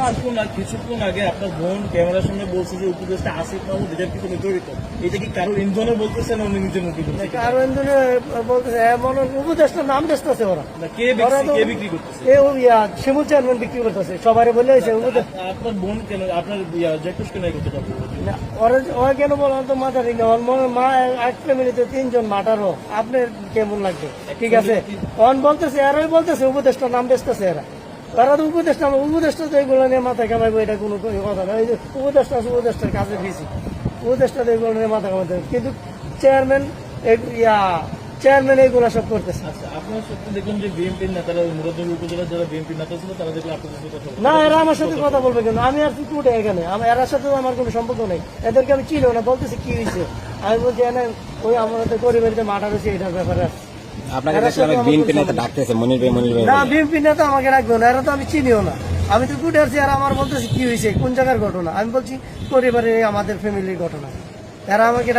কিছুক্ষণ আগে কিছুক্ষণ আগে আপনার বোন ক্যামেরার সামনে বলছে যে উপদেশটা আসিফ মাহমুদ এটার পিছনে জড়িত এটা কি কারও ইন্ধনে উনি নিজের মুখে আর ওইদিনে বলতেছে? এমন উপদেশটা নাম ওরা। কে বিক্রি কে বিক্রি করতেছে? এ ও ইয়া শিমুল চেয়ারম্যান বিক্রি করতেছে। সবারে বলে হয়েছে আপনার বোন কেন আপনার জেঠুস কেন করতে না, ওরা ওরা কেন বলেন তো মাথা ঠিক ওর মনে- মা এক ফ্যামিলিতে তিনজন মাটারও আপনার কেমন লাগবে? ঠিক আছে? অন বলতেছে আর ওই বলতেছে উপদেশটা নাম বেচতেছে এরা। তারা তো উপদেশটা উপদেশটা তো এগুলো নিয়ে মাথায় কামাইবো এটা কোনো কথা না। এই যে উপদেশটা আছে উপদেশটার কাজে বেশি উপদেশটা তো এগুলো নিয়ে মাথা কামাইতে কিন্তু চেয়ারম্যান ইয়া চেয়ারম্যান এগুলো সব করতেছে। আচ্ছা আপনার সত্যি দেখলাম যে বিএনপির নেতারা মুরাদনগর উপজেলার যারা বিএনপির নেতা ছিল তারা দেখলে আপনাদের সাথে কথা না এরা আমার সাথে কথা বলবে কেন? আমি আর কি উঠে এখানে। আমার এরার সাথে আমার কোনো সম্পর্ক নেই। এদেরকে আমি চিনিও না বলতেছি কি হয়েছে আমি বলছি এনে ওই আমাদের পরিবারিতে মাঠা রয়েছে এটার ব্যাপারে আছে। আপনাকে কাছে দেখলাম বিএনপি নেতা ডাকতেছে মনির ভাই মনির ভাই না। বিএনপি নেতা আমাকে রাখবে না এরা তো আমি চিনিও না। আমি তো গুড আছি আর আমার বলতেছি কি হয়েছে কোন জায়গার ঘটনা? আমি বলছি পরিবারে আমাদের ফ্যামিলির ঘটনা। এরা আমাকে